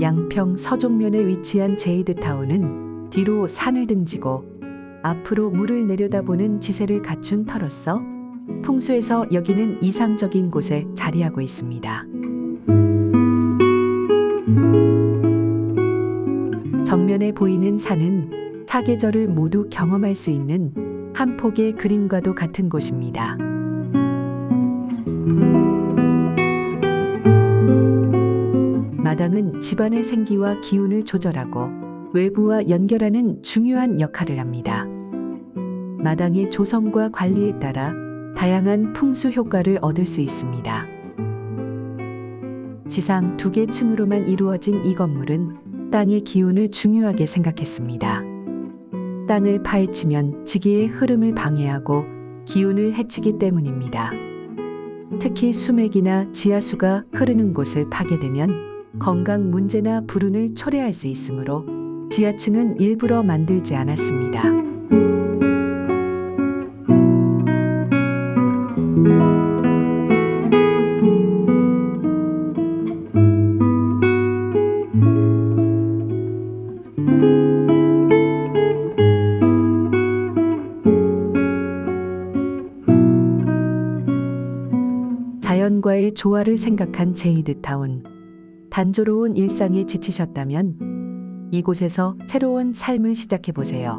양평 서종면에 위치한 제이드타운은 뒤로 산을 등지고 앞으로 물을 내려다보는 지세를 갖춘 터로서 풍수에서 여기는 이상적인 곳에 자리하고 있습니다. 정면에 보이는 산은 사계절을 모두 경험할 수 있는 한 폭의 그림과도 같은 곳입니다. 마당은 집안의 생기와 기운을 조절하고 외부와 연결하는 중요한 역할을 합니다. 마당의 조성과 관리에 따라 다양한 풍수 효과를 얻을 수 있습니다. 지상 두 개 층으로만 이루어진 이 건물은 땅의 기운을 중요하게 생각했습니다. 땅을 파헤치면 지기의 흐름을 방해하고 기운을 해치기 때문입니다. 특히 수맥이나 지하수가 흐르는 곳을 파괴되면 건강 문제나 불운을 초래할 수 있으므로 지하층은 일부러 만들지 않았습니다. 자연과의 조화를 생각한 제이드 타운. 단조로운 일상에 지치셨다면 이곳에서 새로운 삶을 시작해 보세요.